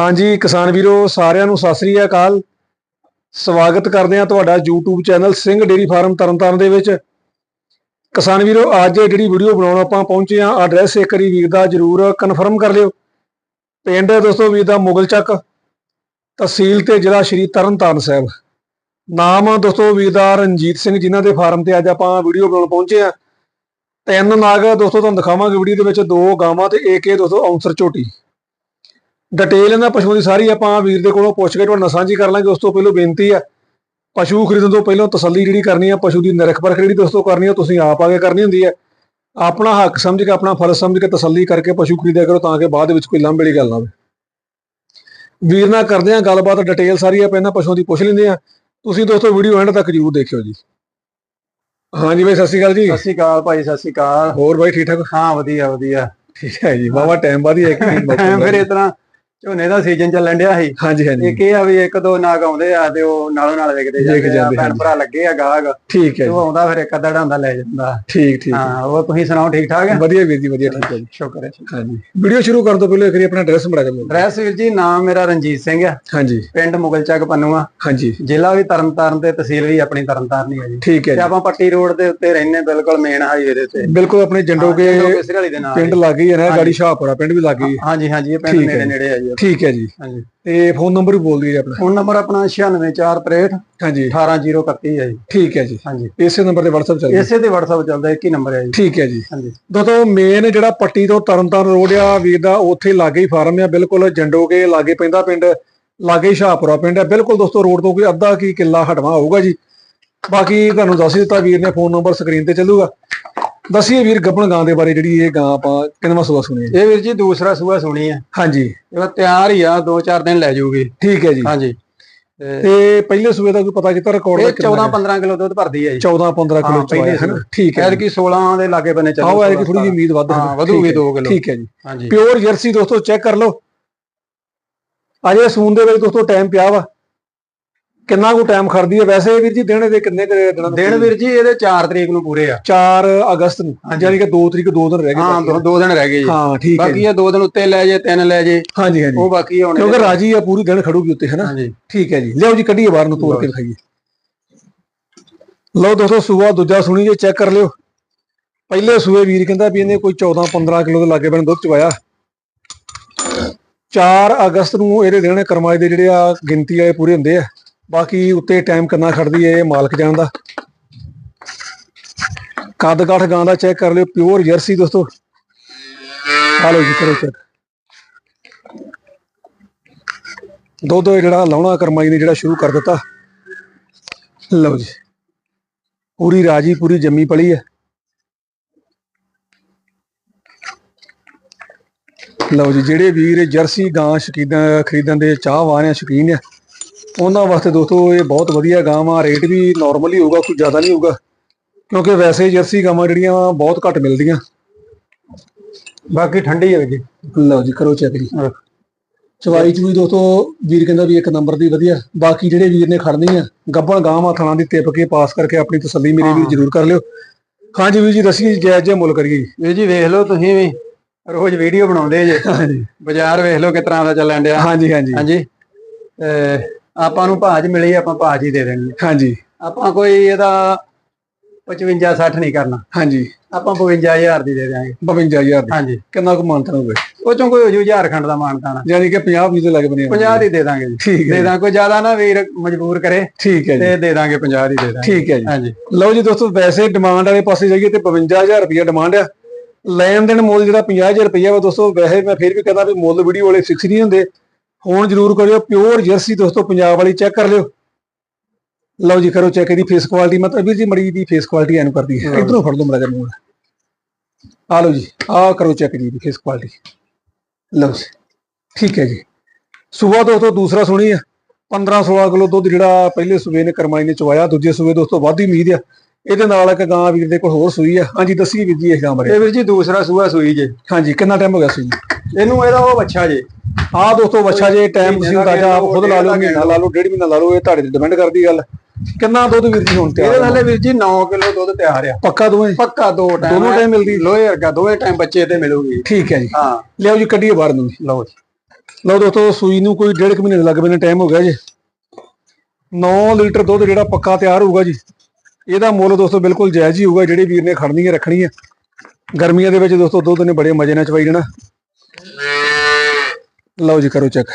ਹਾਂਜੀ, ਕਿਸਾਨ ਵੀਰੋ, ਸਾਰਿਆਂ ਨੂੰ ਸਤਿ ਸ੍ਰੀ ਅਕਾਲ। ਸਵਾਗਤ ਕਰਦੇ ਹਾਂ ਤੁਹਾਡਾ YouTube channel Singh dairy farm Tarn Taran ਦੇ ਵਿੱਚ। ਕਿਸਾਨ ਵੀਰੋ, ਅੱਜ ਜਿਹੜੀ ਵੀਡੀਓ ਬਣਾਉਣ ਆਪਾਂ ਪਹੁੰਚੇ ਹਾਂ ਐਡਰੈਸ ਇੱਕ ਵਾਰੀ ਵੀਰ ਦਾ ਜਰੂਰ ਕਨਫਰਮ ਕਰ ਲਿਓ। ਪਿੰਡ ਦੋਸਤੋ ਵੀਰ ਦਾ ਮੁਗਲ ਚੱਕ, ਤਹਿਸੀਲ ਤੇ ਜ਼ਿਲ੍ਹਾ ਸ਼੍ਰੀ ਤਰਨਤਾਰਨ ਸਾਹਿਬ। ਨਾਮ ਦੋਸਤੋ ਵੀਰ ਦਾ ਰਣਜੀਤ ਸਿੰਘ ਜਿਨ੍ਹਾਂ ਦੇ ਫਾਰਮ ਤੇ ਅੱਜ ਆਪਾਂ ਵੀਡੀਓ ਬਣਾਉਣ ਪਹੁੰਚੇ ਹਾਂ। ਤਿੰਨ ਨਾਗ ਦੋਸਤੋ ਤੁਹਾਨੂੰ ਦਿਖਾਵਾਂਗੇ ਵੀਡੀਓ ਦੇ ਵਿੱਚ, ਦੋ ਗਾਵਾਂ ਤੇ ਇੱਕ ਇਹ ਦੋਸਤੋ ਔਂਸਰ ਝੋਟੀ। ਡਿਟੇਲ ਇਹਨਾਂ ਪਸ਼ੂਆਂ ਦੀ ਸਾਰੀ ਆਪਾਂ ਵੀਰ ਦੇ ਕੋਲੋਂ ਪੁੱਛ ਕੇ ਤੁਹਾਡੇ ਨਾਲ ਸਾਂਝੀ ਕਰ ਲਾਂਗੇ ਉਸ ਤੋਂ ਪਹਿਲਾਂ ਬੇਨਤੀ ਆ ਪਸ਼ੂ ਖਰੀਦਣ ਤੋਂ ਪਹਿਲਾਂ ਤਸੱਲੀ ਜਿਹੜੀ ਕਰਨੀ ਆ ਪਸ਼ੂ ਦੀ ਨਿਰਖ ਪਰਖ ਜਿਹੜੀ ਦੋਸਤੋ ਕਰਨੀ ਆ ਤੁਸੀਂ ਆਪ ਆ ਕੇ ਕਰਨੀ ਹੁੰਦੀ ਆ ਆਪਣਾ ਹੱਕ ਸਮਝ ਕੇ ਆਪਣਾ ਫਰਜ਼ ਸਮਝ ਕੇ ਤਸੱਲੀ ਕਰਕੇ ਪਸ਼ੂ ਖਰੀਦਿਆ ਕਰੋ ਤਾਂ ਕਿ ਬਾਅਦ ਵਿੱਚ ਕੋਈ ਲਾਂਭੇ ਵਾਲੀ ਗੱਲ ਨਾ ਹੋਵੇ। ਵੀਰ ਨਾਲ ਕਰਦੇ ਆ ਗੱਲਬਾਤ ਡਿਟੇਲ ਸਾਰੀ ਆਪਾਂ ਇਹਨਾਂ ਪਸ਼ੂਆਂ ਦੀ ਪੁੱਛ ਲੈਂਦੇ ਆ ਤੁਸੀਂ ਦੋਸਤੋ ਵੀਡੀਓ ਐਂਡ ਤੱਕ ਜ਼ਰੂਰ ਦੇਖਿਓ ਜੀ। ਹਾਂਜੀ ਬਾਈ ਸਤਿ ਸ਼੍ਰੀ ਅਕਾਲ ਜੀ। ਸਤਿ ਸ਼੍ਰੀ ਅਕਾਲ ਭਾਈ ਸਤਿ ਸ਼੍ਰੀ ਅਕਾਲ। ਹੋਰ ਬਾਈ ਠੀਕ ਠਾਕ? ਹਾਂ ਵਧੀਆ ਵਧੀਆ। ਠੀਕ ਹੈ ਜੀ ਵਾਵਾ ਟਾਈਮ ਬਾਅਦ ਹੀ ਇੱਕ ਫਿਰ ਇਸ ਤਰ੍ਹਾਂ ਝੋਨੇ ਦਾ ਸੀਜ਼ਨ ਚੱਲਣ ਡਿਆ ਸੀ। ਹਾਂਜੀ ਹਾਂਜੀ। ਇੱਕ ਇਹ ਆ ਵੀ ਇੱਕ ਦੋ ਨਾਗ ਆਉਂਦੇ ਆ ਤੇ ਉਹ ਨਾਲੋਂ ਨਾਲ ਵਿਕ ਜਾਂਦੇ ਆ। ਭੈਣ। ਭਰਾ ਲੱਗੇ ਆ ਤੇ ਠੀਕ ਹੈ ਉਹ ਆਉਂਦਾ ਫਿਰ ਇੱਕ ਅੱਧਾ ਢਾਂਦਾ ਲੈ ਜਾਂਦਾ। ਠੀਕ ਠੀਕ। ਹਾਂ ਉਹ ਤੁਸੀਂ ਸੁਣਾਓ ਠੀਕ ਠਾਕ ਹੈ ਵਧੀਆ ਵੀਰ ਜੀ ਵਧੀਆ ਠੀਕ ਹੈ ਜੀ। ਸ਼ੁਕਰ ਹੈ। ਹਾਂਜੀ। ਵੀਡੀਓ ਸ਼ੁਰੂ ਕਰਨ ਤੋਂ ਪਹਿਲਾਂ ਇੱਕ ਵਾਰੀ ਆਪਣਾ ਐਡਰੈਸ ਬੜਾ ਕਰ ਲਓ ਰੈਸ ਵੀਰ ਜੀ ਨਾਮ ਮੇਰਾ ਰਣਜੀਤ ਸਿੰਘ ਆ। ਹਾਂਜੀ। ਪਿੰਡ ਮੁਗਲਚੱਕ ਪੰਨੂਆ। ਹਾਂਜੀ। ਜ਼ਿਲ੍ਹਾ ਵੀ ਤਰਨਤਾਰਨ ਤੇ ਤਹਿਸੀਲ ਵੀ ਆਪਣੀ ਤਰਨਤਾਰਨ ਹੀ ਆ ਜੀ। ਠੀਕ ਹੈ ਤੇ ਜੀ। ਆਪਾਂ ਪੱਟੀ ਰੋਡ ਦੇ ਉੱਤੇ ਰਹਿੰਦੇ ਬਿਲਕੁਲ ਮੇਨ ਹਾਈਵੇ ਦੇ ਉੱਤੇ। ਬਿਲਕੁਲ ਆਪਣੇ ਨਾਲ ਪਿੰਡ ਲੱਗ ਹੀ ਹੈ ਨਾ ਗਾੜੀ ਸ਼ਾਹਪੁਰਾ ਪਿੰਡ ਵੀ ਲੱਗ ਹੀ। ਹੈ ਹਾਂਜੀ ਹਾਂਜੀ ਇਹ ਪਿੰਡ ਹੈ ਨੇੜੇ ਨੇੜੇ ਆ ਜੀ। ਠੀਕ ਹੈ ਜੀ। ਹਾਂਜੀ। ਤੇ ਫੋਨ ਨੰਬਰ ਵੀ ਬੋਲ ਦਈਏ ਆਪਣਾ। ਫੋਨ ਨੰਬਰ ਆਪਣਾ 9646 ਹਾਂਜੀ। 18031 ਹੈ ਜੀ। ਠੀਕ ਹੈ ਜੀ। ਹਾਂਜੀ। ਇਸੇ ਨੰਬਰ ਤੇ WhatsApp ਚੱਲਦਾ ਇਸੇ ਤੇ WhatsApp ਚੱਲਦਾ ਇੱਕ ਹੀ ਨੰਬਰ ਹੈ ਜੀ। ਠੀਕ ਹੈ ਜੀ। ਹਾਂਜੀ। ਦੋਸਤੋ ਮੇਨ ਜਿਹੜਾ ਪੱਟੀ ਤੋਂ ਤਰਨਤਾਰਨ ਰੋਡ ਆ ਵੀਰ ਦਾ ਉੱਥੇ ਲਾਗੇ ਹੀ ਫਾਰਮ ਆ। ਬਿਲਕੁਲ ਜੰਡੋਕੇ ਲਾਗੇ ਪੈਂਦਾ ਪਿੰਡ ਲਾਗੇ ਹੀ ਸ਼ਾਹਪੁਰਾ ਪਿੰਡ ਆ। ਬਿਲਕੁਲ ਦੋਸਤੋ ਰੋਡ ਤੋਂ ਕੋਈ ਅੱਧਾ ਕੀ ਕਿੱਲਾ ਹਟਵਾ ਹੋਊਗਾ ਜੀ। ਬਾਕੀ ਤੁਹਾਨੂੰ ਦੱਸ ਹੀ ਦਿੱਤਾ ਵੀਰ ਨੇ ਫੋਨ ਨੰਬਰ ਸਕਰੀਨ ਤੇ ਚੱਲੂਗਾ। ਦੱਸੀਏ ਵੀਰ ਗੱਬਣ ਗਾਂ ਦੇ ਬਾਰੇ ਜਿਹੜੀ ਇਹ ਗਾਂ ਆਪਾਂ ਕਿੰਨਵਾਂ ਸੁਆ ਸੁਣੀ ਹੈ? ਇਹ ਵੀਰ ਜੀ ਦੂਸਰਾ ਸੂਆ ਸੁਣੀ ਹੈ। ਹਾਂਜੀ। ਇਹ ਤਿਆਰ ਹੀ ਆ ਦੋ ਚਾਰ ਦਿਨ ਲੈ ਜਾਊਗੀ ਠੀਕ ਹੈ ਜੀ। ਹਾਂਜੀ। ਤੇ ਪਹਿਲੇ ਸੂਏ ਦਾ ਕੋਈ ਪਤਾ ਕੀਤਾ ਰਿਕਾਰਡ ਦਾ ਇਹ 14 15 ਕਿਲੋ ਦੁੱਧ ਭਰਦੀ ਹੈ ਜੀ। 14 15 ਕਿਲੋ ਪਹਿਲੇ ਹੈ ਠੀਕ ਹੈ ਕੀ 16 ਦੇ ਲਾਗੇ ਬੰਨੇ ਚੱਲੂ ਆਓ ਐਤਕੀ ਥੋੜੀ ਜਿਹੀ ਉਮੀਦ ਵੱਧ ਹਾਂ। ਵਧੂਗੀ ਠੀਕ ਹੈ, ਦੋ ਕਿਲੋ। ਠੀਕ ਹੈ ਜੀ। ਹਾਂਜੀ। ਪਿਓਰ ਜਰਸੀ ਦੋਸਤੋ ਚੈੱਕ ਕਰ ਲਓ। ਅਜੇ ਸੂਨ ਦੇ ਵਿੱਚ ਦੋਸਤੋ ਟਾਈਮ ਪਿਆ ਵਾ। ਕਿੰਨਾ ਕੁ ਟਾਈਮ ਖੜਦੀ ਹੈ? ਵੈਸੇ ਵੀਰ ਜੀ ਦਿਨ ਦੇ ਕਿੰਨੇ ਕੁ ਦਿਨਾਂ ਦਿਨ ਵੀਰ ਜੀ ਇਹਦੇ 4 ਤਰੀਕ ਨੂੰ ਪੂਰੇ ਆ। 4 ਅਗਸਤ ਨੂੰ। ਯਾਨੀ ਕਿ 2 ਤਰੀਕ 2 ਦਿਨ ਰਹਿ ਗਏ ਹਾਂ। ਦੋ- ਦਿਨ ਰਹਿ ਗਏ ਜੀ। ਹਾਂ ਠੀਕ ਹੈ ਬਾਕੀ। ਇਹ ਦੋ ਦਿਨ ਉੱਤੇ ਲੈ ਜੇ ਤਿੰਨ ਲੈ ਜੇ। ਹਾਂਜੀ ਹਾਂਜੀ। ਉਹ ਬਾਕੀ ਹੋਣੇ ਕਿਉਂਕਿ ਰਾਜੀ ਆ ਪੂਰੀ ਦਿਨ ਖੜੂਗੀ ਉੱਤੇ ਹੈ ਨਾ ਹਾਂਜੀ। ਠੀਕ ਹੈ ਜੀ। ਲਿਆਓ ਜੀ ਕੱਢੀਏ ਬਾਹਰ ਨੂੰ ਤੋੜ ਕੇ ਲਓ। ਦਿਖਾਈਏ। ਲਓ ਦੋਸਤੋ ਸੂਆ ਦੂਜਾ ਸੁਣੀ ਜੇ ਚੈੱਕ ਕਰ ਲਿਓ। ਪਹਿਲੇ ਸੂਏ ਵੀਰ ਕਹਿੰਦਾ ਵੀ ਇਹਨੇ ਕੋਈ 14 15 ਕਿਲੋ ਦੇ ਲਾਗੇ ਬਣ ਦੁੱਧ ਚਵਾਇਆ। 4 ਅਗਸਤ ਨੂੰ ਇਹਦੇ ਦਿਨ ਕਰਮਾਈ ਦੇ ਜਿਹੜੇ ਆ ਗਿਣਤੀ ਵਾਲੇ ਪੂਰੇ ਹੁੰਦੇ ਆ। ਬਾਕੀ ਉੱਤੇ ਟਾਈਮ ਕਿੰਨਾ ਖੜਦੀ ਹੈ ਇਹ ਮਾਲਕ ਜਾਣਦਾ। ਕੱਦ ਕਾਠ ਗਾਂ ਦਾ ਚੈੱਕ ਕਰ ਲਿਓ ਪਿਓਰ ਜਰਸੀ ਦੋਸਤੋ। ਆ ਲਓ ਜੀ, ਕਰੋ ਚੈੱਕ ਦੁੱਧ ਜਿਹੜਾ ਲਾਉਣਾ ਕਰਮਾਈ ਨੇ ਜਿਹੜਾ ਸ਼ੁਰੂ ਕਰ ਦਿੱਤਾ। ਲਓ ਜੀ, ਪੂਰੀ ਰਾਜੀ, ਪੂਰੀ ਜੰਮੀ ਪਲੀ ਹੈ। ਲਓ ਜੀ, ਜਿਹੜੇ ਵੀਰ ਜਰਸੀ ਗਾਂ ਸ਼ਕੀਦਾਂ ਖਰੀਦਣ ਦੇ ਚਾਹਵਾਨ ਆ, ਸ਼ੌਕੀਨ ਆ ਉਹਨਾਂ ਵਾਸਤੇ ਦੋਸਤੋ ਇਹ ਬਹੁਤ ਵਧੀਆ ਗਾਂ ਆ। ਰੇਟ ਵੀ ਨਾਰਮਲ ਹੀ ਹੋਊਗਾ ਕੋਈ ਜ਼ਿਆਦਾ ਨਹੀਂ ਹੋਊਗਾ। ਕਿਉਂਕਿ ਵੈਸੇ ਜਰਸੀ ਗਾਵਾਂ ਜਿਹੜੀਆਂ ਬਹੁਤ ਘੱਟ ਮਿਲਦੀਆਂ। ਬਾਕੀ ਠੰਡੀ ਹੈ ਜੀ। ਲਓ ਜੀ ਕਰੋ ਚੈੱਕ ਜੀ। ਚਵਾਈ ਚ ਵੀ ਦੋਸਤੋ ਵੀਰ ਕਹਿੰਦਾ ਵੀ ਇੱਕ ਨੰਬਰ ਦੀ ਵਧੀਆ। ਬਾਕੀ ਜਿਹੜੇ ਵੀਰ ਨੇ ਖੜਨੀ ਆ ਗੱਬਣ ਗਾਵਾਂ ਥਾਣਾ ਦੀ ਟਿਪ ਕੇ ਪਾਸ ਕਰਕੇ ਆਪਣੀ ਤਸੱਲੀ ਮੇਰੇ ਵੀਰ ਜ਼ਰੂਰ ਕਰ ਲਿਓ। ਹਾਂਜੀ ਵੀਰ ਜੀ ਦੱਸੀਏ ਜੀ, ਜਿਹਾ ਮੁੱਲ ਕਰੀਏ ਜੀ। ਵੀਰ ਜੀ ਵੇਖ ਲਓ ਤੁਸੀਂ ਵੀ। ਰੋਜ਼ ਵੀਡੀਓ ਬਣਾਉਂਦੇ ਜੇ। ਹਾਂਜੀ। ਬਾਜ਼ਾਰ ਵੇਖ ਲਓ ਕਿਸ ਤਰ੍ਹਾਂ ਦਾ ਚੱਲਣ ਡਿਆ। ਹਾਂਜੀ ਹਾਂਜੀ। ਹਾਂਜੀ। ਆਪਾਂ ਨੂੰ ਭਾਜ ਮਿਲੀ ਆਪਾਂ ਭਾਜ ਹੀ ਦੇ ਦੇਣੀ ਹਾਂਜੀ। ਆਪਾਂ ਕੋਈ ਇਹਦਾ 55 60 ਨਹੀਂ ਕਰਨਾ। ਹਾਂਜੀ। ਆਪਾਂ 52000 ਦੀ ਦੇ ਦਿਆਂਗੇ। 52000 ਦੀ। ਹਾਂਜੀ। ਕਿੰਨਾ ਕੁ ਮਾਨਤਨ ਹੋਵੇ ਉਹ ਚੋਂ ਕੋਈ ਹੋ ਜੂ ਝਾਰਖੰਡ ਦਾ ਮਾਨਤਾਣਾ ਯਾਨੀ ਕਿ 50 ਵੀਹ ਦੇ ਲੱਗ ਬਣੇ 50 ਦੀ ਦੇ ਦਾਂਗੇ ਜੀ। ਠੀਕ ਦੇ ਹੈ ਦਾਂ ਕੋਈ ਜ਼ਿਆਦਾ ਨਾ ਵੀਰ ਮਜਬੂਰ ਕਰੇ ਠੀਕ ਹੈ ਜੀ। ਤੇ ਦੇ ਦਾਂਗੇ 50 ਦੀ ਦੇ ਦਾਂਗੇ। ਠੀਕ ਹੈ ਜੀ। ਹਾਂਜੀ। ਲਓ ਜੀ ਦੋਸਤੋ ਵੈਸੇ ਡਿਮਾਂਡ ਵਾਲੇ ਪਾਸੇ ਜਾਈਏ ਤੇ 52000 ਰੁਪਏ ਡਿਮਾਂਡ ਆ। ਲੈਣ ਦੇਣ ਮੁੱਲ ਜਿਹੜਾ 50000 ਰੁਪਏ ਵਾ ਦੋਸਤੋ ਵੈਸੇ ਮੈਂ ਫਿਰ ਵੀ ਕਹਿੰਦਾ ਵੀ ਮੁੱਲ ਵੀਡੀਓ ਵਾਲੇ ਫਿਕਸ ਨਹੀਂ ਹੁੰਦੇ। ਫੋਨ ਜ਼ਰੂਰ ਕਰਿਓ ਪਿਓਰ ਜਰਸੀ ਦੋਸਤੋ ਪੰਜਾਬ ਵਾਲੀ ਚੈੱਕ ਕਰ ਲਿਓ। ਲਓ ਜੀ ਕਰੋ ਚੈੱਕ ਇਹਦੀ ਫੇਸ ਕੁਆਲਿਟੀ ਮਤਲਬ ਵੀਰ ਜੀ ਮੜੀ ਦੀ ਫੇਸ ਕੁਆਲਿਟੀ ਐਨ ਕਰਦੀ ਹੈ। ਇਧਰੋਂ ਫੜ ਲਓ ਮੜਾ ਜਿਹਾ ਮੂੰਹ ਆ ਲਓ ਜੀ ਆ ਕਰੋ ਚੈੱਕ ਜੀ ਫੇਸ ਕੁਆਲਿਟੀ ਲਓ ਜੀ ਠੀਕ ਹੈ ਜੀ। ਸੂਬਾ ਦੋਸਤੋ ਦੂਸਰਾ ਸੁਣੀ ਆ। 15 16 ਕਿਲੋ ਦੁੱਧ ਜਿਹੜਾ ਪਹਿਲੇ ਸੂਬੇ ਨੇ ਕਰਮਾਈ ਨੇ ਚਵਾਇਆ ਦੂਜੇ ਸੂਬੇ ਦੋਸਤੋ ਵੱਧ ਹੀ ਉਮੀਦ ਆ। ਇਹਦੇ ਨਾਲ ਇੱਕ ਗਾਂ ਵੀਰ ਦੇ ਕੋਲ ਹੋਰ ਸੂਈ ਆ। ਹਾਂਜੀ ਦੱਸੀਏ ਵੀਰ ਜੀ ਇਸ ਗਾਂ ਬਾਰੇ। ਇਹ ਵੀਰ ਜੀ ਦੂਸਰਾ ਸੂਆ ਸੂਈ ਜੇ। ਹਾਂਜੀ ਕਿੰਨਾ ਟਾਈਮ ਹੋ ਗਿਆ ਸੂਈ ਇਹਨੂੰ ਇਹਦਾ ਉਹ ਬੱਚਾ ਜੇ। ਆਹ ਦੋਸਤੋ ਬੱਚਾ ਜੇ ਟਾਈਮ ਤੁਸੀਂ ਅੰਦਾਜ਼ਾ ਆਪ ਖੁਦ ਲਓ, ਲਾ ਲਓ ਮਹੀਨਾ ਲਾ ਲਓ ਡੇਢ ਮਹੀਨਾ ਲਾ ਲਓ ਇਹ ਤੁਹਾਡੇ ਤੇ ਡਿਪੈਂਡ ਕਰਦੀ ਗੱਲ। ਕਿੰਨਾ ਦੁੱਧ ਵੀਰ ਜੀ ਹੁਣ ਤਿਆਰ ਇਹਦੇ? ਨਾਲੇ ਵੀਰ ਜੀ 9 ਕਿਲੋ ਦੁੱਧ ਤਿਆਰ ਆ। ਪੱਕਾ ਦੋਵੇਂ? ਪੱਕਾ ਦੋ ਟਾਈਮ ਦੋਨੋਂ ਟਾਈਮ ਮਿਲਦੀ? ਲੋਹੇ ਵਰਗਾ ਦੋਵੇਂ ਟਾਈਮ ਬੱਚੇ ਤੇ ਮਿਲੂਗੀ। ਠੀਕ ਹੈ ਜੀ। ਹਾਂ। ਲਿਆਓ ਜੀ ਕੱਢੀਏ ਬਾਹਰ ਨੂੰ। ਲਓ ਜੀ। ਲਓ ਦੋਸਤੋ ਸੂਈ ਨੂੰ ਕੋਈ ਡੇਢ ਕੁ ਮਹੀਨੇ ਲੱਗ ਬੰਨੇ ਟਾਈਮ ਹੋ ਗਿਆ ਜੀ। 9 ਲੀਟਰ ਦੁੱਧ ਜਿਹੜਾ ਪੱਕਾ ਤਿਆਰ ਹੋਊਗਾ ਜੀ। ਇਹਦਾ ਮੁੱਲ ਦੋਸਤੋ ਬਿਲਕੁਲ ਜਾਇਜ਼ ਹੀ ਹੋਊਗਾ ਜਿਹੜੇ ਵੀਰ ਨੇ ਖੜਨੀ ਹੈ ਰੱਖਣੀ ਹੈ। ਗਰਮੀਆਂ ਦੇ ਵਿੱਚ ਦੋਸਤੋ ਦੁੱਧ ਨੇ ਬੜੇ ਮਜ਼ੇ ਨਾਲ ਚਵਾਈ ਜਾਣਾ। ਲਓ ਜੀ ਕਰੋ ਚੈੱਕ।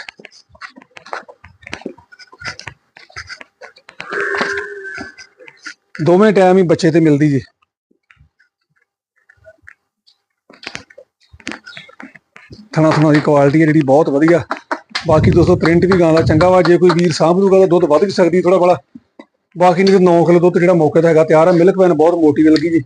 ਦੋਵੇਂ ਟਾਈਮ ਹੀ ਬੱਚੇ ਤੇ ਮਿਲਦੀ ਜੀ। ਥਣਾ ਥਣਾ ਦੀ ਕੁਆਲਿਟੀ ਹੈ ਜਿਹੜੀ ਬਹੁਤ ਵਧੀਆ। ਬਾਕੀ ਦੋਸਤੋ ਪ੍ਰਿੰਟ ਵੀ ਗਾਂ ਦਾ ਚੰਗਾ ਵਾ, ਜੇ ਕੋਈ ਵੀਰ ਸਾਂਭ ਲੂਗਾ ਤਾਂ ਦੁੱਧ ਵੱਧ ਵੀ ਸਕਦੀ ਥੋੜਾ ਬੜਾ। ਬਾਕੀ ਨਹੀਂ ਤਾਂ 9 ਕਿਲੋ ਦੁੱਧ ਜਿਹੜਾ ਮੌਕੇ ਦਾ ਹੈਗਾ ਤਿਆਰ ਹੈ ਮਿਲਕ ਵੈਨ ਬਹੁਤ ਮੋਟੀ ਮਿਲ ਗਈ ਜੀ।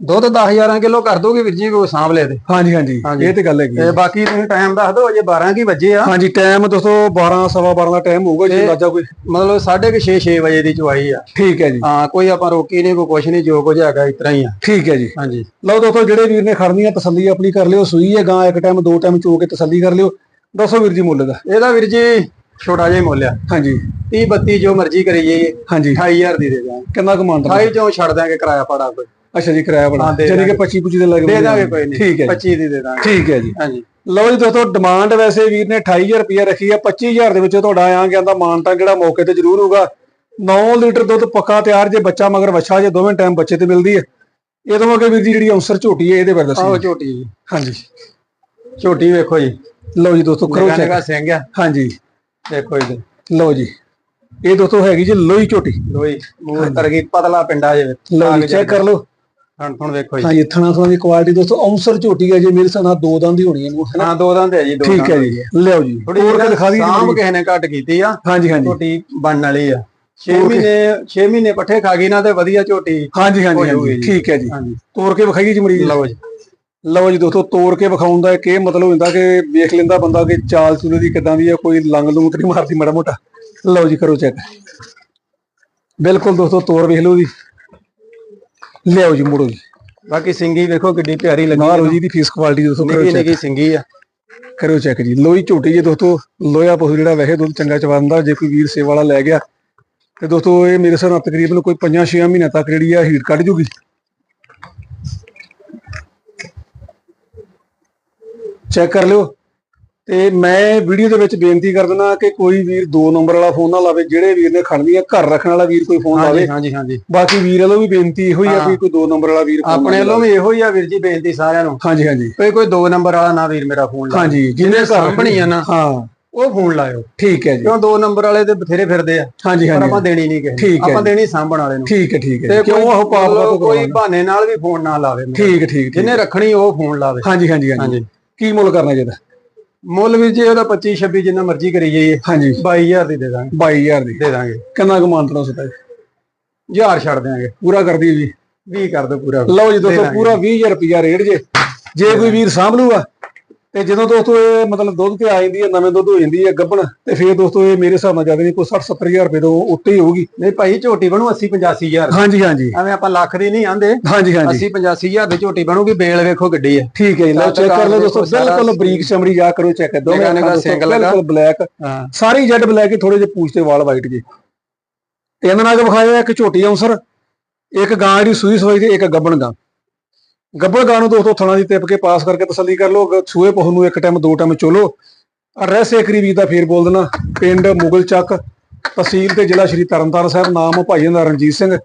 ਦੁੱਧ 10000 ਕਿਲੋ ਕਰ ਦੋਗੇ ਵੀਰ ਜੀ ਕੋਈ ਸਾਂਭ ਲੈ ਤੇ। ਹਾਂਜੀ ਹਾਂਜੀ। ਇਹ ਤੇ ਗੱਲ ਹੈਗੀ ਤੇ। ਬਾਕੀ ਤੁਸੀਂ ਟਾਈਮ ਦੱਸ ਦਿਓ ਅਜੇ 12 ਕੀ ਵਜੇ ਆ। ਹਾਂਜੀ ਟਾਈਮ ਦੋਸਤੋ 12 ਸਵਾ 12 ਦਾ ਟਾਈਮ ਹੋਊਗਾ ਜੀ ਅੰਦਾਜ਼ਾ ਕੋਈ। ਮਤਲਬ 6:30 6 ਵਜੇ ਦੀ ਚਵਾਈ ਆ। ਠੀਕ ਹੈ ਜੀ। ਹਾਂ ਕੋਈ ਆਪਾਂ ਰੋਕੀ ਨਹੀਂ ਕੋਈ ਕੁਛ ਨਹੀਂ ਜੋ ਕੁਝ ਹੈਗਾ ਇਸ ਤਰ੍ਹਾਂ ਹੀ ਆ। ਠੀਕ ਹੈ ਜੀ। ਹਾਂਜੀ। ਲਓ ਦੋਸਤੋ ਜਿਹੜੇ ਵੀਰ ਨੇ ਖੜਨੀ ਆ ਤਸੱਲੀ ਆਪਣੀ ਕਰ ਲਿਓ ਸੂਈ ਹੈ ਗਾਂ ਇੱਕ ਟਾਈਮ ਦੋ ਟਾਈਮ ਚੋ ਕੇ ਤਸੱਲੀ ਕਰ ਲਿਓ। ਦੱਸੋ ਵੀਰ ਜੀ ਮੁੱਲ ਦਾ। ਇਹਦਾ ਵੀਰ ਜੀ ਛੋਟਾ ਜਿਹਾ ਮੁੱਲ ਆ। ਹਾਂਜੀ। 30 32 ਜੋ ਮਰਜ਼ੀ ਕਰੀ ਜਾਈਏ ਹਾਂਜੀ 28000 ਦੀ ਦੇ ਦਾਂਗੇ। ਕਿੰਨਾ ਕਮਾਂਡ 28 ਚੋਂ ਛੱਡ ਦਾਂਗੇ ਕਿਰਾਇਆ ਪੜਾ ਕੋਈ। ਅੱਛਾ ਜੀ ਕਿਰਾਇਆ ਹਾਂ, ਦੇ ਜਾਨੀ ਕਿ ਦਾਂਗੇ। 25 25 ਦੇ ਲੱਗ ਦੇ ਦਾਂਗੇ ਕੋਈ ਨਹੀਂ ਠੀਕ ਹੈ ਜੀ। 25 ਦੀ ਦੇ ਦਾਂਗੇ। ਠੀਕ ਹੈ ਜੀ। ਹਾਂਜੀ। ਲਓ ਜੀ ਦੋਸਤੋ ਡਿਮਾਂਡ ਵੈਸੇ ਵੀਰ ਨੇ 28000 ਰੁਪਏ ਰੱਖੀ ਆ 25000 ਦੇ ਵਿੱਚ ਤੁਹਾਡਾ ਆ ਗਿਆ ਦਾ ਮਾਨਤਾ ਜਿਹੜਾ ਮੌਕੇ ਤੇ ਜ਼ਰੂਰ ਹੋਊਗਾ। 9 ਲੀਟਰ ਦੁੱਧ ਪੱਕਾ ਤਿਆਰ ਜੇ ਬੱਚਾ ਮਗਰ ਵੱਛਾ ਜੇ ਦੋਵੇਂ ਟਾਈਮ ਬੱਚੇ ਤੇ ਮਿਲਦੀ ਹੈ। ਇਹ ਤੋਂ ਅੱਗੇ ਵੀਰ ਜੀ ਜਿਹੜੀ ਔਂਸਰ ਝੋਟੀ ਹੈ ਇਹਦੇ ਬਾਰੇ ਆਹ ਦੱਸੋ ਝੋਟੀ ਜੀ। ਹਾਂਜੀ। ਝੋਟੀ ਵੇਖੋ ਜੀ। ਲਓ ਜੀ ਦੋਸਤੋ ਕਰੋ ਚੈੱਕ ਨਿਕਾ ਸਿੰਘ ਆ। ਹਾਂਜੀ। ਦੇਖੋ ਜੀ। ਲਓ ਜੀ। ਇਹ ਦੋਸਤੋ ਹੈਗੀ ਜੀ ਲੋਈ ਝੋਟੀ। ਲੋਈ ਮੂੰਹ ਤਰਗੀ ਪਤਲਾ ਪਿੰਡਾ ਜੇ। ਲਓ ਜੀ ਚੈੱਕ ਕਰ ਲਓ। ਹੁਣ ਹੁਣ ਵੇਖੋ ਜੀ। ਹਾਂਜੀ ਥਣਾ ਥਣਾ ਦੀ ਕੁਆਲਿਟੀ ਦੋਸਤੋ ਔਂਸਰ ਝੋਟੀ ਹੈ ਜੇ ਮੇਰੇ ਨਾਲ ਦੋ ਦੰਦ ਹੀ ਹੋਣੀ ਹੈ ਇਹਨੂੰ ਹੈ ਨਾ? ਹਾਂ ਦੋ ਦੰਦ ਹੈ ਜੀ ਦੋ ਠੀਕ ਹੈ ਜੀ। ਲਿਓ ਜੀ ਤੋੜ ਕੇ ਦਿਖਾ ਦੀ ਸਾਂਭ ਕਿਸੇ ਨੇ ਘੱਟ ਕੀਤੀ ਆ ਹਾਂਜੀ ਹਾਂਜੀ। ਝੋਟੀ ਬਣਨ ਵਾਲੀ ਆ। 6 ਤੋੜ ਕੇ। ਮਹੀਨੇ 6 ਮਹੀਨੇ ਪੱਠੇ ਖਾ ਗਈ ਨਾ ਤੇ ਵਧੀਆ ਝੋਟੀ ਹਾਂਜੀ ਹਾਂਜੀ। ਠੀਕ ਹੈ ਜੀ। ਤੋੜ ਕੇ ਵਿਖਾਈਏ ਜੀ ਮਰੀਜ਼ ਲਓ ਜੀ। ਲਓ ਜੀ ਦੋਸਤੋ ਤੋੜ ਕੇ ਵਿਖਾਉਣ ਦਾ ਇਹ ਮਤਲਬ ਹੁੰਦਾ ਕਿ ਵੇਖ ਲੈਂਦਾ ਬੰਦਾ ਕਿ ਚਾਲ ਚੂਲੇ ਦੀ ਕਿਦਾਂ ਦੀ ਹੈ ਕੋਈ ਲੰਗ ਲੂੰਗ ਤੇ ਮਾਰਦੀ ਮਾੜਾ ਮੋਟਾ। ਲਓ ਜੀ ਕਰੋ ਚੈੱਕ ਬਿਲਕੁਲ ਦੋਸਤੋ ਤੋੜ ਵੇਖ ਲਓ ਜੀ। ਲਿਆਓ ਜੀ ਮੁੜੋ ਜੀ। ਬਾਕੀ ਸਿੰਗੀ ਵੇਖੋ ਕਿੱਡੀ ਪਿਆਰੀ ਲੱਗੀ ਮਾਰੋ ਜੀ ਦੀ ਫੀਸ ਕੁਆਲਿਟੀ ਦੋਸਤੋ ਕਰੋ ਨਿੱਕੀ ਨਿੱਕੀ ਸਿੰਗੀ ਆ। ਕਰੋ ਚੈੱਕ ਜੀ। ਲੋਈ ਝੋਟੀ ਜੀ ਦੋਸਤੋ ਲੋਇਆ ਪਸ਼ੂ ਜਿਹੜਾ ਵੈਸੇ ਦੁੱਧ ਚੰਗਾ ਚਵਾਉਂਦਾ ਜੇ ਕੋਈ ਵੀਰ ਸੇਵਾ ਵਾਲਾ ਲੈ ਗਿਆ। ਤੇ ਦੋਸਤੋ ਇਹ ਮੇਰੇ ਹਿਸਾਬ ਨਾਲ ਤਕਰੀਬਨ ਕੋਈ 5-6 ਮਹੀਨਿਆਂ ਤੱਕ ਜਿਹੜੀ ਆ ਹੀਟ ਕੱਢ ਜੂਗੀ। ਚੈੱਕ ਕਰ ਲਿਓ। ਤੇ ਮੈਂ ਵੀਡੀਓ ਦੇ ਵਿੱਚ ਬੇਨਤੀ ਕਰ ਦਿੰਦਾ ਕਿ ਕੋਈ ਵੀਰ ਦੋ ਨੰਬਰ ਵਾਲਾ ਫੋਨ ਨਾ ਲਾਵੇ ਜਿਹੜੇ ਵੀਰ ਨੇ ਖੜਨੀ ਆ ਘਰ ਰੱਖਣ ਵਾਲਾ ਵੀਰ ਕੋਈ ਫੋਨ ਲਾਵੇ। ਹਾਂਜੀ ਹਾਂਜੀ। ਹਾਂਜੀ ਬਾਕੀ ਵੀਰ ਵੱਲੋਂ ਵੀ ਬੇਨਤੀ ਇਹੋ ਹੀ ਆ। ਵੀ ਕੋਈ ਦੋ ਨੰਬਰ ਵਾਲਾ ਵੀਰ ਆਪਣੇ ਵੱਲੋਂ ਵੀ ਇਹੋ ਹੀ ਆ ਵੀਰ ਜੀ ਬੇਨਤੀ ਸਾਰਿਆਂ ਨੂੰ। ਲਾਵੇ। ਹਾਂਜੀ ਹਾਂਜੀ। ਕੋਈ ਕੋਈ ਦੋ ਨੰਬਰ ਵਾਲਾ ਨਾ ਵੀਰ ਮੇਰਾ ਫੋਨ ਲਾ ਹਾਂਜੀ ਜਿਹਨੇ ਸਾਂਭਣੀ ਆ ਨਾ ਹਾਂ। ਉਹ ਫੋਨ ਲਾਇਓ। ਠੀਕ ਹੈ ਜੀ। ਕਿਉਂ ਦੋ ਨੰਬਰ ਵਾਲੇ ਤੇ ਬਥੇਰੇ ਫਿਰਦੇ ਆ। ਹਾਂਜੀ ਪਰ ਹਾਂਜੀ। ਆਪਾਂ ਦੇਣੀ ਨਹੀਂ ਕਿਸੇ ਆਪਾਂ ਦੇਣੀ ਸਾਂਭਣ ਵਾਲੇ ਨੂੰ। ਠੀਕ ਹੈ ਠੀਕ ਹੈ। ਕਿਉਂ ਉਹ ਪਾਪ ਦਾ ਕੋਈ ਬਹਾਨੇ ਨਾਲ ਵੀ ਫੋਨ ਨਾ ਲਾਵੇ। ਠੀਕ ਠੀਕ ਜਿਹਨੇ ਰੱਖਣੀ ਉਹ ਫੋਨ ਲਾਵੇ। ਹਾਂਜੀ ਹਾਂਜੀ ਹਾਂਜੀ। ਕੀ ਮੁੱਲ ਕਰਨਾ ਚਾਹੀਦਾ ਮੁੱਲ ਵੀ ਜੀ ਉਹਦਾ 25 26 ਜਿੰਨਾ ਮਰਜ਼ੀ ਕਰੀ ਜਾਈਏ। ਹਾਂਜੀ। 22000 ਦੀ ਦੇ ਦਾਂਗੇ। 22000 ਦੀ। ਦੇ ਦਾਂਗੇ। ਕਿੰਨਾ ਕੁ ਹੁੰਦਾ ਜੀ? ਹਜ਼ਾਰ ਛੱਡ ਦਿਆਂਗੇ। ਪੂਰਾ ਕਰ ਦਿਓ ਜੀ। 20 ਕਰ ਦੋ ਪੂਰਾ। ਲਓ ਜੀ ਦੇ ਦੋਸਤੋ। ਪੂਰਾ 20000 ਰੁਪਿਆ ਰੇਟ ਜੇ। ਜੇ ਕੋਈ ਵੀਰ ਸਾਂਭ ਲੂਗਾ ਤੇ ਜਦੋਂ ਦੋਸਤੋ ਇਹ ਮਤਲਬ ਦੁੱਧ ਤੇ ਆ ਜਾਂਦੀ ਹੈ ਨਵੇਂ ਦੁੱਧ ਹੋ ਜਾਂਦੀ ਹੈ ਗੱਬਣ ਤੇ ਫਿਰ ਦੋਸਤੋ ਇਹ ਮੇਰੇ ਹਿਸਾਬ ਨਾਲ ਜ਼ਿਆਦਾ ਨਹੀਂ ਕੋਈ 60 70000 ਰੁਪਏ ਤੋਂ ਉੱਤੇ ਹੀ ਹੋਊਗੀ। ਨਹੀਂ ਭਾਈ ਝੋਟੀ ਬਣੂ 80 85000 ਹਾਂਜੀ ਹਾਂਜੀ। ਐਵੇਂ ਆਪਾਂ ਲੱਖ ਦੀ ਨਹੀਂ ਆਂਦੇ। ਹਾਂਜੀ ਹਾਂਜੀ। 80 85000 ਦੀ ਝੋਟੀ ਬਣੂਗੀ ਬੇਲ ਵੇਖੋ ਗੱਡੀ ਹੈ। ਠੀਕ ਹੈ ਲਓ ਚੈੱਕ ਕਰ ਲਓ ਦੋਸਤੋ ਬਿਲਕੁਲ ਬਰੀਕ ਚਮੜੀ ਜਾ ਕਰੋ ਚੈੱਕ ਦੋਵੇਂ। ਬਿਲਕੁਲ ਬਲੈਕ ਸਾਰੀ ਜੈਡ ਬਲੈਕ ਹੀ ਥੋੜੇ ਜਿਹੇ ਪੂਛ ਤੇ ਵਾਲ ਵਾਈਟ ਜੀ। ਤਿੰਨ ਨਗ ਵਿਖਾਇਆ ਇੱਕ ਝੋਟੀ ਆਉਂਸਰ ਇੱਕ ਗਾਂ ਜਿਹੜੀ ਸੂਈ ਸਵਾਈ ਤੇ ਇੱਕ ਗੱਬਣ ਗਾਂ। ਗੱਬਣ ਗਾਂ ਨੂੰ ਦੋਸਤੋ ਥਣਾ ਦੀ ਟਿਪ ਕੇ ਪਾਸ ਕਰਕੇ ਤਸੱਲੀ ਕਰ ਲਓ ਸੂਏ ਪਹੂ ਨੂੰ ਇੱਕ ਟਾਈਮ ਦੋ ਟਾਈਮ ਚੋਲੋ। ਐਡਰੈਸ ਏਕਰੀ ਵੀਰ ਦਾ ਫੇਰ ਬੋਲ ਦੇਣਾ ਪਿੰਡ ਮੁਗਲ ਚੱਕ ਤਹਿਸੀਲ ਤੇ ਜ਼ਿਲ੍ਹਾ ਸ਼੍ਰੀ ਤਰਨਤਾਰਨ ਸਾਹਿਬ ਨਾਮ ਭਾਈ ਦਾ ਰਣਜੀਤ ਸਿੰਘ।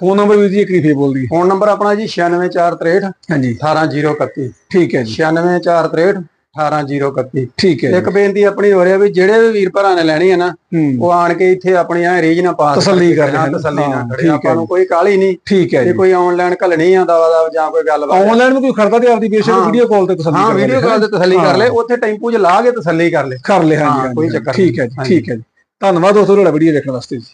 ਫੋਨ ਨੰਬਰ ਵੀਰ ਜੀ ਏਕਰੀ ਫੇਰ ਬੋਲ ਦਈਏ। ਫੋਨ ਨੰਬਰ ਆਪਣਾ ਜੀ 96463 ਹਾਂਜੀ। 18031 ਠੀਕ ਹੈ ਜੀ। 96463 18031 ਠੀਕ ਹੈ ਜੀ ਇੱਕ ਬੇਨਤੀ ਆਪਣੀ ਹੋ ਰਿਹਾ ਵੀ ਜਿਹੜੇ ਵੀ ਵੀਰ ਭਰਾ ਨੇ ਲੈਣੀ ਹੈ ਨਾ ਹੂੰ। ਉਹ ਆਣ ਕੇ ਇੱਥੇ ਆਪਣੀ ਐ ਰੀਜ ਨਾ ਪਾਸ ਤਸੱਲੀ ਕਰ ਲੈਣ। ਤਸੱਲੀ ਨਾ। ਕਰੇ ਹੈ ਆਪਾਂ ਨੂੰ ਜੀ। ਕੋਈ ਕਾਹਲੀ ਨਹੀਂ ਠੀਕ ਹੈ ਜੇ ਜੀ। ਕੋਈ ਆਨਲਾਈਨ ਘੱਲਣੀ ਆ ਦਵਾ ਦਾ ਜਾਂ ਕੋਈ ਗੱਲਬਾਤ। ਆਨਲਾਈਨ ਵੀ ਕੋਈ ਖੜਦਾ ਤੇ ਆਪਦੀ ਬੇਸ਼ੱਕ ਹਾਂ। ਵੀਡੀਓ ਕਾਲ ਤੇ ਤਸੱਲੀ ਹਾਂ ਕਰ ਵੀਡੀਓ ਲੈਂਦੇ ਕਾਲ ਤੇ ਤਸੱਲੀ ਕਰ ਲੈ ਉੱਥੇ ਟੈਂਪੂ 'ਚ ਲਾ ਕੇ ਤਸੱਲੀ ਕਰ ਲੈ। ਕਰ ਲੈ ਹਾਂ, ਹਾਂਜੀ ਕੋਈ ਹਾਂਜੀ ਚੱਕਰ ਠੀਕ ਹੈ ਜੀ। ਠੀਕ ਹੈ ਜੀ। ਧੰਨਵਾਦ ਦੋਸਤੋ ਤੁਹਾਡਾ ਵੀਡੀਓ ਦੇਖਣ ਵਾਸਤੇ ਜੀ।